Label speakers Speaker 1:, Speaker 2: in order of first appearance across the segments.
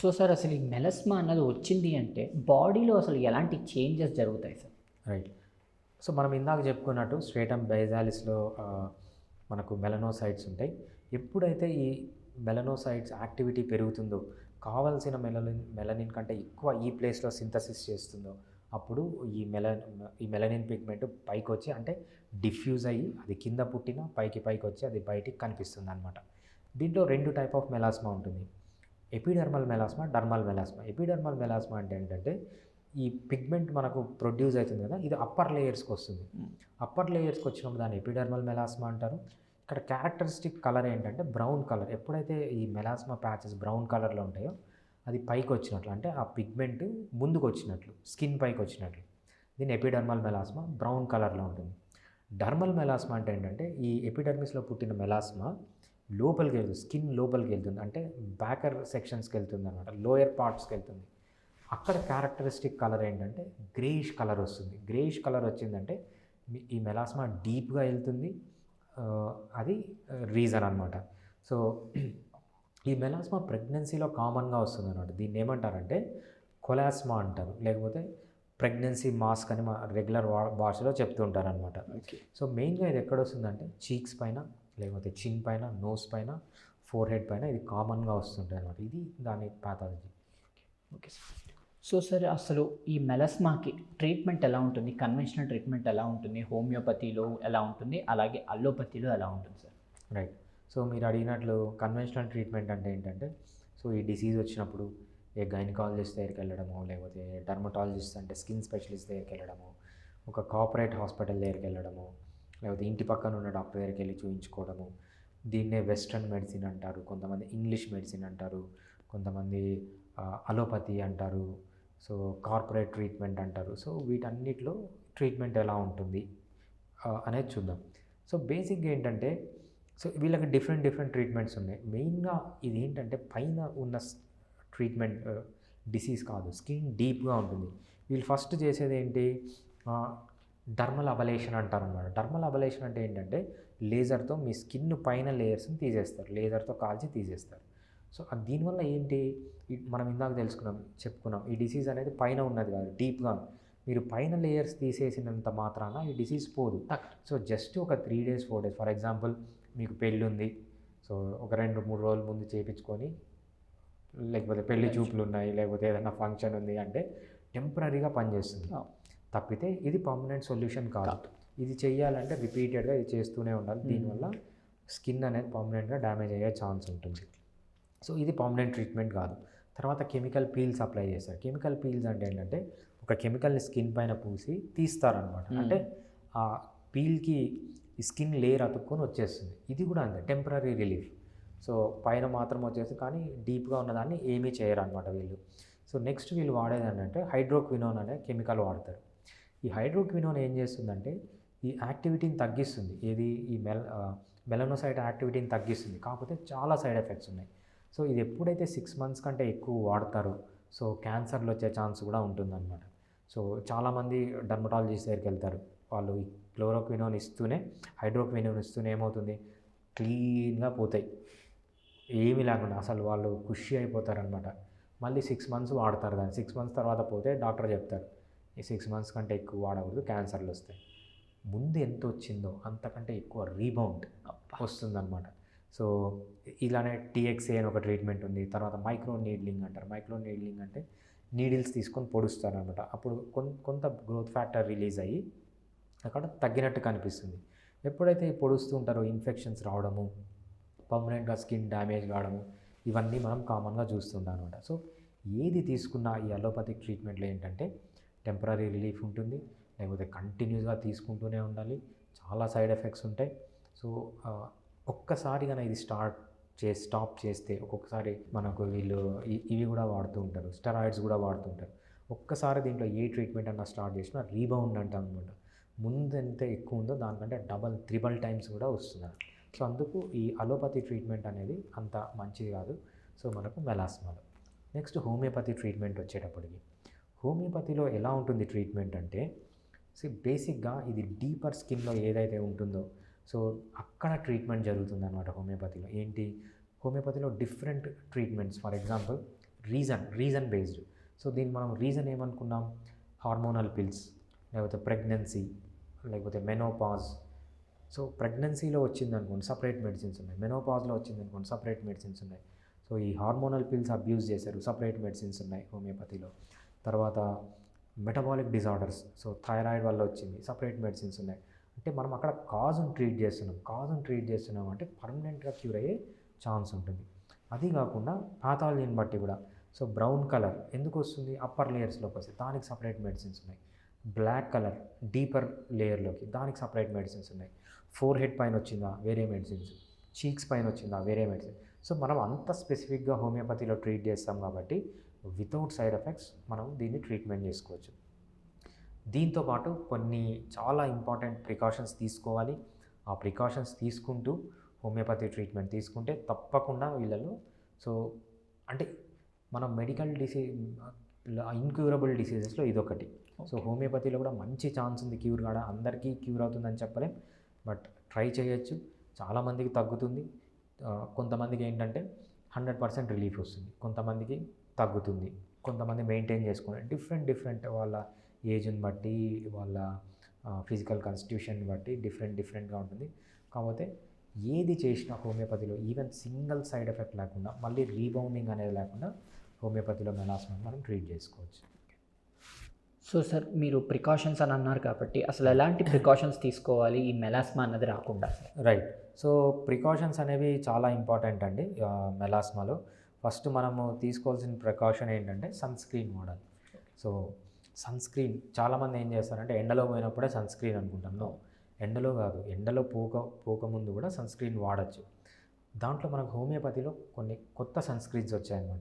Speaker 1: So sir అసలు ఈ melasma అన్నది వచ్చింది అంటే బాడీలో అసలు ఎలాంటి చేంజెస్ జరుగుతాయి సార్?
Speaker 2: రైట్. సో మనం ఇందాక చెప్పుకున్నట్టు స్ట్రేటమ్ బైజాలిస్లో మనకు మెలనోసైట్స్ ఉంటాయి. ఎప్పుడైతే ఈ మెలనోసైట్స్ యాక్టివిటీ పెరుగుతుందో కావాల్సిన మెలనిన్ మెలనిన్ కంటే ఎక్కువ ఈ ప్లేస్లో సింథసిస్ చేస్తుందో అప్పుడు ఈ మెల ఈ మెలనిన్ పిగ్మెంట్ పైకి వచ్చి అంటే డిఫ్యూజ్ అయ్యి అది కింద పుట్టిన పైకి పైకి వచ్చి అది బయటికి కనిపిస్తుంది అనమాట దీంట్లో రెండు టైప్ ఆఫ్ మెలాస్మా ఉంటుంది. Epidermal melasma dermal melasma. Epidermal melasma అంటే ఏంటంటే ఈ పిగ్మెంట్ మనకు ప్రొడ్యూస్ అవుతుంది కదా ఇది అప్పర్ లేయర్స్కి వస్తుంది. అప్పర్ లేయర్స్కి వచ్చినప్పుడు దాన్ని ఎపిడర్మల్ మెలాస్మా అంటారు. ఇక్కడ క్యారెక్టరిస్టిక్ కలర్ ఏంటంటే బ్రౌన్ కలర్. ఎప్పుడైతే ఈ మెలాస్మా ప్యాచెస్ బ్రౌన్ కలర్లో ఉంటాయో అది పైకి వచ్చినట్లు అంటే ఆ పిగ్మెంట్ ముందుకు వచ్చినట్లు స్కిన్ పైకి వచ్చినట్లు. దీని ఎపిడర్మల్ మెలాస్మా బ్రౌన్ కలర్లో ఉంటుంది. డర్మల్ మెలాస్మా అంటే ఏంటంటే ఈ ఎపిడర్మిస్లో పుట్టిన మెలాస్మా లోపలికి వెళ్తుంది స్కిన్ లోపలికి వెళ్తుంది అంటే బ్యాకర్ సెక్షన్స్కి వెళ్తుంది అనమాట లోయర్ పార్ట్స్కి వెళ్తుంది. అక్కడ క్యారెక్టరిస్టిక్ కలర్ ఏంటంటే గ్రేయిష్ కలర్ వస్తుంది. గ్రేయిష్ కలర్ వచ్చిందంటే ఈ మెలాస్మా డీప్గా వెళ్తుంది అది రీజన్ అనమాట సో ఈ మెలాస్మా ప్రెగ్నెన్సీలో కామన్గా వస్తుంది అనమాట దీన్ని ఏమంటారంటే కొలాస్మా అంటారు. లేకపోతే ప్రెగ్నెన్సీ మాస్క్ అని మా రెగ్యులర్ భాషలో చెప్తూ అనమాట సో మెయిన్గా ఇది ఎక్కడ వస్తుందంటే చీక్స్ పైన లేకపోతే చిన్ పైన నోస్ పైన ఫోర్ హెడ్ పైన ఇది కామన్గా వస్తుంటాయి అనమాట ఇది దాని pathology
Speaker 1: okay sir so sir అసలు ఈ మెలస్మాకి ట్రీట్మెంట్ ఎలా ఉంటుంది? కన్వెన్షనల్ ట్రీట్మెంట్ ఎలా ఉంటుంది? హోమియోపతిలో ఎలా ఉంటుంది? అలాగే అల్లోపతిలో ఎలా ఉంటుంది సార్
Speaker 2: రైట్ సో మీరు అడిగినట్లు కన్వెన్షనల్ ట్రీట్మెంట్ అంటే ఏంటంటే సో ఈ డిసీజ్ వచ్చినప్పుడు ఏ గైనకాలజిస్ట్ దగ్గరికి వెళ్ళడము లేకపోతే డర్మటాలజిస్ట్ అంటే స్కిన్ స్పెషలిస్ట్ దగ్గరికి వెళ్ళడము ఒక కార్పొరేట్ హాస్పిటల్ దగ్గరికి వెళ్ళడము లేకపోతే ఇంటి పక్కన ఉన్న డాక్టర్ దగ్గరికి వెళ్ళి చూపించుకోవడము దీన్నే వెస్ట్రన్ మెడిసిన్ అంటారు కొంతమంది ఇంగ్లీష్ మెడిసిన్ అంటారు కొంతమంది అలోపతి అంటారు సో కార్పొరేట్ ట్రీట్మెంట్ అంటారు. సో వీటన్నిటిలో ట్రీట్మెంట్ ఎలా ఉంటుంది అనేది చూద్దాం. సో బేసిక్గా ఏంటంటే సో వీళ్ళకి డిఫరెంట్ డిఫరెంట్ ట్రీట్మెంట్స్ ఉన్నాయి. మెయిన్గా ఇది ఏంటంటే పైన ఉన్న ట్రీట్మెంట్ డిసీజ్ కాదు స్కిన్ డీప్గా ఉంటుంది. వీళ్ళు ఫస్ట్ చేసేది ఏంటి డర్మల్ అబలేషన్ అంటారు అనమాట డర్మల్ అబలేషన్ అంటే ఏంటంటే లేజర్తో మీ స్కిన్ పైన లేయర్స్ని తీసేస్తారు. లేజర్తో కాల్చి తీసేస్తారు. సో అది దీనివల్ల ఏంటి? మనం ఇందాక తెలుసుకున్నాం చెప్పుకున్నాం. ఈ డిసీజ్ అనేది పైన ఉన్నది కాదు డీప్గా. మీరు పైన లేయర్స్ తీసేసినంత మాత్రాన ఈ డిసీజ్ పోదు. సో జస్ట్ ఒక three days four days. For example మీకు పెళ్ళి ఉంది. సో ఒక రెండు మూడు రోజుల ముందు చేపించుకొని లేకపోతే పెళ్ళి చూపులు ఉన్నాయి లేకపోతే ఏదైనా ఫంక్షన్ ఉంది అంటే టెంపరీగా పనిచేస్తుంది. తప్పితే ఇది పర్మనెంట్ సొల్యూషన్ కాదు. ఇది చేయాలంటే రిపీటెడ్గా ఇది చేస్తూనే ఉండాలి. దీనివల్ల స్కిన్ అనేది పర్మనెంట్గా డ్యామేజ్ అయ్యే ఛాన్స్ ఉంటుంది. సో ఇది పర్మనెంట్ ట్రీట్మెంట్ కాదు. తర్వాత కెమికల్ పీల్స్ అప్లై చేస్తారు. కెమికల్ పీల్స్ అంటే ఏంటంటే ఒక కెమికల్ని స్కిన్ పైన పూసి తీస్తారనమాట అంటే ఆ పీల్కి స్కిన్ లేయర్ అతుక్కొని వచ్చేస్తుంది. ఇది కూడా అంతే టెంపరీ రిలీఫ్ సో పైన మాత్రం వచ్చేసి కానీ డీప్గా ఉన్నదాన్ని ఏమీ చేయరు అనమాట వీళ్ళు. సో నెక్స్ట్ వీళ్ళు వాడేది ఏంటంటే హైడ్రోక్వినోన్ అనే కెమికల్ వాడతారు. ఈ హైడ్రోక్వినోన్ ఏం చేస్తుందంటే ఈ యాక్టివిటీని తగ్గిస్తుంది. ఏది? ఈ మెల మెలనోసైట్ యాక్టివిటీని తగ్గిస్తుంది. కాకపోతే చాలా సైడ్ ఎఫెక్ట్స్ ఉన్నాయి. సో ఇది ఎప్పుడైతే సిక్స్ మంత్స్ కంటే ఎక్కువ వాడతారో సో క్యాన్సర్లు వచ్చే ఛాన్స్ కూడా ఉంటుందన్నమాట. సో చాలామంది డర్మటాలజిస్ట్ దగ్గరికి వెళ్తారు. వాళ్ళు ఈ క్లోరోక్వినోన్ ఇస్తూనే హైడ్రోక్వినోన్ ఇస్తూనే ఏమవుతుంది? క్లీన్గా పోతాయి. ఏమీ లేకుండా అసలు వాళ్ళు ఖుషి అయిపోతారనమాట మళ్ళీ సిక్స్ మంత్స్ వాడతారు దాన్ని. సిక్స్ మంత్స్ తర్వాత పోతే డాక్టర్ చెప్తారు. ఈ సిక్స్ మంత్స్ కంటే ఎక్కువ వాడకూడదు క్యాన్సర్లు వస్తాయి. ముందు ఎంత వచ్చిందో అంతకంటే ఎక్కువ రీబౌండ్ వస్తుందన్నమాట. సో ఇలానే టీఎక్సే అని ఒక ట్రీట్మెంట్ ఉంది తర్వాత మైక్రో నీడ్లింగ్ అంటారు. మైక్రో నీడ్లింగ్ అంటే నీడిల్స్ తీసుకొని పొడుస్తారు అనమాట అప్పుడు కొంత గ్రోత్ ఫ్యాక్టర్ రిలీజ్ అయ్యి అక్కడ తగ్గినట్టు కనిపిస్తుంది. ఎప్పుడైతే పొడుస్తూ ఉంటారో ఇన్ఫెక్షన్స్ రావడము పర్మనెంట్గా స్కిన్ డ్యామేజ్ కావడము ఇవన్నీ మనం కామన్గా చూస్తుంటాం అనమాట సో ఏది తీసుకున్నా ఈ అలోపతిక్ ట్రీట్మెంట్లో ఏంటంటే టెంపరీ రిలీఫ్ ఉంటుంది. లేకపోతే కంటిన్యూస్గా తీసుకుంటూనే ఉండాలి. చాలా సైడ్ ఎఫెక్ట్స్ ఉంటాయి. సో ఒక్కసారి కనుక ఇది స్టార్ట్ చే స్టాప్ చేస్తే ఒక్కొక్కసారి మనకు వీళ్ళు ఇవి కూడా వాడుతూ ఉంటారు. స్టెరాయిడ్స్ కూడా వాడుతుంటారు ఒక్కసారి దీంట్లో ఏ ట్రీట్మెంట్ అన్నా స్టార్ట్ చేసినా రీబౌండ్ అంటాం అనమాట. ముందు ఎంత ఎక్కువ ఉందో దానికంటే డబల్ త్రిబల్ టైమ్స్ కూడా వస్తున్నారు సో అందుకు ఈ అలోపతి ట్రీట్మెంట్ అనేది అంత మంచిది కాదు. సో మనకు మెలాస్మాలు. నెక్స్ట్ హోమియోపతి ట్రీట్మెంట్ వచ్చేటప్పటికి. హోమియోపతిలో ఎలా ఉంటుంది ట్రీట్మెంట్ అంటే సో బేసిక్గా ఇది డీపర్ స్కిన్లో ఏదైతే ఉంటుందో సో అక్కడ ట్రీట్మెంట్ జరుగుతుంది అనమాట హోమియోపతిలో. ఏంటి? హోమియోపతిలో different treatments. For example reason reason based. So దీన్ని మనం రీజన్ ఏమనుకున్నాం? హార్మోనల్ పిల్స్ లేకపోతే ప్రెగ్నెన్సీ లేకపోతే మెనోపాజ్. సో ప్రెగ్నెన్సీలో వచ్చింది అనుకోండి సపరేట్ మెడిసిన్స్ ఉన్నాయి. మెనోపాజ్లో వచ్చింది అనుకోండి సపరేట్ మెడిసిన్స్ ఉన్నాయి. సో ఈ హార్మోనల్ పిల్స్ అబ్యూస్ చేశారు సపరేట్ మెడిసిన్స్ ఉన్నాయి హోమియోపతిలో. తర్వాత మెటబాలిక్ డిజార్డర్స్ సో థైరాయిడ్ వల్ల వచ్చింది సపరేట్ మెడిసిన్స్ ఉన్నాయి. అంటే మనం అక్కడ కాజును ట్రీట్ చేస్తున్నాం. కాజును ట్రీట్ చేస్తున్నాం అంటే పర్మనెంట్గా క్యూర్ అయ్యే ఛాన్స్ ఉంటుంది. అది కాకుండా పాథాలజీని బట్టి కూడా సో బ్రౌన్ కలర్ ఎందుకు వస్తుంది? అప్పర్ లేయర్స్లోకి వస్తుంది దానికి సపరేట్ మెడిసిన్స్ ఉన్నాయి. బ్లాక్ కలర్ డీపర్ లేయర్లోకి దానికి సపరేట్ మెడిసిన్స్ ఉన్నాయి. ఫోర్ హెడ్ పైన వచ్చిందా వేరే మెడిసిన్స్ చీక్స్ పైన వచ్చిందా వేరే మెడిసిన్ సో మనం అంత స్పెసిఫిక్గా హోమియోపతిలో ట్రీట్ చేస్తాం కాబట్టి వితౌట్ సైడ్ ఎఫెక్ట్స్ మనం దీన్ని ట్రీట్మెంట్ చేసుకోవచ్చు. దీంతో పాటు కొన్ని చాలా ఇంపార్టెంట్ ప్రికాషన్స్ తీసుకోవాలి. ఆ ప్రికాషన్స్ తీసుకుంటూ హోమియోపతి ట్రీట్మెంట్ తీసుకుంటే తప్పకుండా వీళ్ళలో సో అంటే మనం మెడికల్ డిసీజ్ ఇన్క్యూరబుల్ డిసీజెస్లో ఇదొకటి. సో హోమియోపతిలో కూడా మంచి ఛాన్స్ ఉంది క్యూర్ కాడ. అందరికీ క్యూర్ అవుతుందని చెప్పలేం. బట్ ట్రై చేయొచ్చు. చాలామందికి తగ్గుతుంది. కొంతమందికి ఏంటంటే హండ్రెడ్ పర్సెంట్ రిలీఫ్ వస్తుంది. కొంతమందికి తగ్గుతుంది. కొంతమంది మెయింటైన్ చేసుకునే డిఫరెంట్ డిఫరెంట్ వాళ్ళ ఏజ్ని బట్టి వాళ్ళ ఫిజికల్ కాన్స్టిట్యూషన్ బట్టి డిఫరెంట్ డిఫరెంట్గా ఉంటుంది. కాకపోతే ఏది చేసినా హోమియోపతిలో ఈవెన్ సింగిల్ సైడ్ ఎఫెక్ట్ లేకుండా మళ్ళీ రీబౌండింగ్ అనేది లేకుండా హోమియోపతిలో మెలాస్మాని మనం ట్రీట్ చేసుకోవచ్చు.
Speaker 1: సో సార్ మీరు ప్రికాషన్స్ అని అన్నారు కాబట్టి అసలు ఎలాంటి ప్రికాషన్స్ తీసుకోవాలి? ఈ మెలాస్మా అన్నది రాకుండా.
Speaker 2: రైట్. సో ప్రికాషన్స్ అనేవి చాలా ఇంపార్టెంట్ అండి మెలాస్మాలో. ఫస్ట్ మనము తీసుకోవాల్సిన ప్రికాషన్ ఏంటంటే సన్ స్క్రీన్ వాడాలి సో సన్ స్క్రీన్ చాలామంది ఏం చేస్తారంటే ఎండలో పోయినప్పుడే సన్ స్క్రీన్ అనుకుంటాం. నో ఎండలో కాదు ఎండలో పోక పోకముందు కూడా సన్ స్క్రీన్ వాడచ్చు. దాంట్లో మనకు హోమియోపతిలో కొన్ని కొత్త సన్ స్క్రీన్స్ వచ్చాయన్నమాట.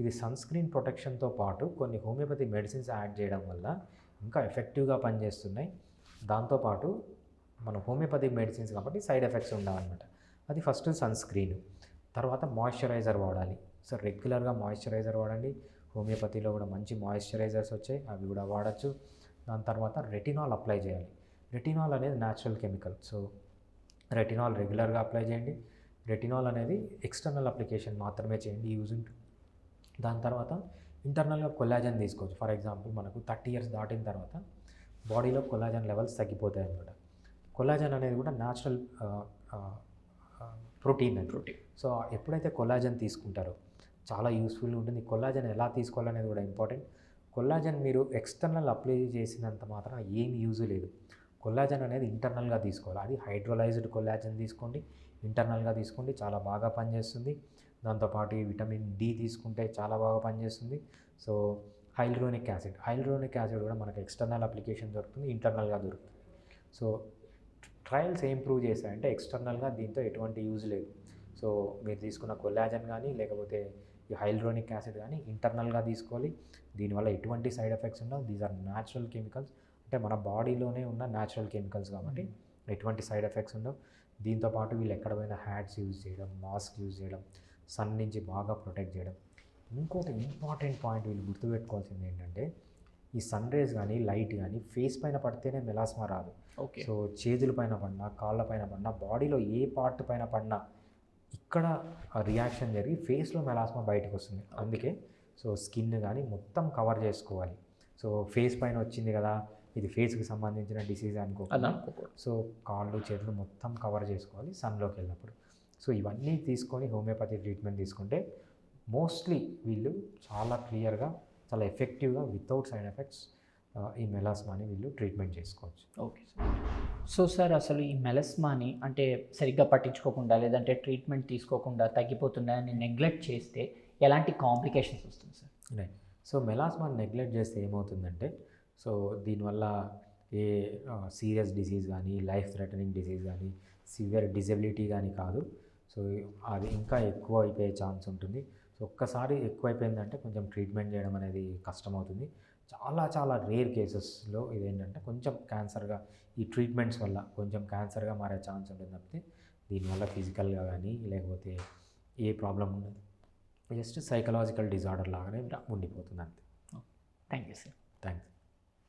Speaker 2: ఇది సన్ స్క్రీన్ ప్రొటెక్షన్తో పాటు కొన్ని హోమియోపతి మెడిసిన్స్ యాడ్ చేయడం వల్ల ఇంకా ఎఫెక్టివ్గా పనిచేస్తున్నాయి. దాంతోపాటు మన హోమియోపతి మెడిసిన్స్ కాబట్టి సైడ్ ఎఫెక్ట్స్ ఉండవన్నమాట. అది ఫస్ట్ సన్ స్క్రీన్. తర్వాత మాయిశ్చరైజర్ వాడాలి. సో రెగ్యులర్గా మాయిశ్చరైజర్ వాడండి. హోమియోపతిలో కూడా మంచి మాయిశ్చరైజర్స్ వచ్చాయి. అవి కూడా వాడచ్చు. దాని తర్వాత రెటినాల్ అప్లై చేయాలి. రెటినాల్ అనేది న్యాచురల్ కెమికల్. సో రెటినాల్ రెగ్యులర్గా అప్లై చేయండి. రెటినాల్ అనేది ఎక్స్టర్నల్ అప్లికేషన్ మాత్రమే చేయండి యూజ్ దాని తర్వాత ఇంటర్నల్గా కొల్లాజన్ తీసుకోవచ్చు. ఫర్ ఎగ్జాంపుల్ మనకు థర్టీ ఇయర్స్ దాటిన తర్వాత బాడీలో కొల్లాజన్ లెవెల్స్ తగ్గిపోతాయి అన్నమాట. కొల్లాజన్ అనేది కూడా న్యాచురల్ ప్రోటీన్ అది.
Speaker 1: ప్రోటీన్.
Speaker 2: సో ఎప్పుడైతే కొల్లాజన్ తీసుకుంటారో చాలా యూస్ఫుల్గా ఉంటుంది. కొల్లాజన్ ఎలా తీసుకోవాలనేది కూడా ఇంపార్టెంట్. కొల్లాజన్ మీరు ఎక్స్టర్నల్ అప్లై చేసినంత మాత్రం ఏం యూజ్ లేదు. కొల్లాజన్ అనేది ఇంటర్నల్గా తీసుకోవాలి. అది హైడ్రోలైజ్డ్ కొల్లాజన్ తీసుకోండి. ఇంటర్నల్గా తీసుకోండి. చాలా బాగా పనిచేస్తుంది. దాంతోపాటు విటమిన్ డి తీసుకుంటే చాలా బాగా పనిచేస్తుంది. So hyaluronic acid. Hyaluronic acid కూడా మనకు ఎక్స్టర్నల్ అప్లికేషన్ దొరుకుతుంది. ఇంటర్నల్గా దొరుకుతుంది. సో ట్రయల్స్ ఏం ప్రూవ్ చేశాయంటే ఎక్స్టర్నల్గా దీంతో ఎటువంటి యూజ్ లేదు. సో మీరు తీసుకున్న కొల్లాజన్ కానీ లేకపోతే ఈ హైల్డ్రోనిక్ యాసిడ్ కానీ ఇంటర్నల్గా తీసుకోవాలి. దీనివల్ల ఎటువంటి సైడ్ ఎఫెక్ట్స్ ఉండవు. These are natural chemicals. అంటే మన బాడీలోనే ఉన్న న్యాచురల్ కెమికల్స్ కాబట్టి ఎటువంటి సైడ్ ఎఫెక్ట్స్ ఉండవు. దీంతోపాటు వీళ్ళు ఎక్కడ పోయినా హ్యాట్స్ యూజ్ చేయడం మాస్క్ యూజ్ చేయడం సన్ నుంచి బాగా ప్రొటెక్ట్ చేయడం. ఇంకొక ఇంపార్టెంట్ పాయింట్ వీళ్ళు గుర్తుపెట్టుకోవాల్సింది ఏంటంటే ఈ సన్ రేస్ కానీ లైట్ కానీ ఫేస్ పైన పడితేనే మెలాస్మా రాదు.
Speaker 1: ఓకే.
Speaker 2: సో చేతుల పైన పడినా కాళ్ళ పైన పడినా బాడీలో ఏ పార్ట్ పైన పడినా ఇక్కడ రియాక్షన్ జరిగి ఫేస్లో మెలాస్మా బయటకు వస్తుంది. అందుకే సో స్కిన్ కానీ మొత్తం కవర్ చేసుకోవాలి. సో ఫేస్ పైన వచ్చింది కదా ఇది ఫేస్కి సంబంధించిన డిసీజ్ అనుకో సో కాళ్ళు చేతులు మొత్తం కవర్ చేసుకోవాలి సన్లోకి వెళ్ళినప్పుడు. సో ఇవన్నీ తీసుకొని హోమియోపతి ట్రీట్మెంట్ తీసుకుంటే మోస్ట్లీ వీళ్ళు చాలా క్లియర్గా చాలా ఎఫెక్టివ్గా వితౌట్ సైడ్ ఎఫెక్ట్స్ ఈ మెలాస్మాని వీళ్ళు ట్రీట్మెంట్ చేసుకోవచ్చు.
Speaker 1: Okay sir. సో సార్ అసలు ఈ మెలస్మాని అంటే సరిగ్గా పట్టించుకోకుండా లేదంటే ట్రీట్మెంట్ తీసుకోకుండా తగ్గిపోతుందా అని నెగ్లెక్ట్ చేస్తే ఎలాంటి కాంప్లికేషన్స్ వస్తుంది సార్?
Speaker 2: రైట్ సో మెలాస్మాని నెగ్లెక్ట్ చేస్తే ఏమవుతుందంటే సో దీనివల్ల ఏ సీరియస్ డిసీజ్ కానీ లైఫ్ థ్రెటనింగ్ డిసీజ్ కానీ సివియర్ డిజబిలిటీ కానీ కాదు. సో అది ఇంకా ఎక్కువ అయిపోయే ఛాన్స్ ఉంటుంది. సో ఒక్కసారి ఎక్కువ అయిపోయిందంటే కొంచెం ట్రీట్మెంట్ చేయడం అనేది కష్టమవుతుంది. చాలా చాలా రేర్ కేసెస్లో ఇదేంటంటే కొంచెం క్యాన్సర్గా ఈ ట్రీట్మెంట్స్ వల్ల కొంచెం క్యాన్సర్గా మారే ఛాన్స్ ఉంటుంది తప్పితే దీనివల్ల ఫిజికల్గా కానీ లేకపోతే ఏ ప్రాబ్లం ఉండదు. జస్ట్ సైకలాజికల్ డిజార్డర్ లాగానే ఉండిపోతుంది అంతే.
Speaker 1: Thank you sir.
Speaker 2: థ్యాంక్స్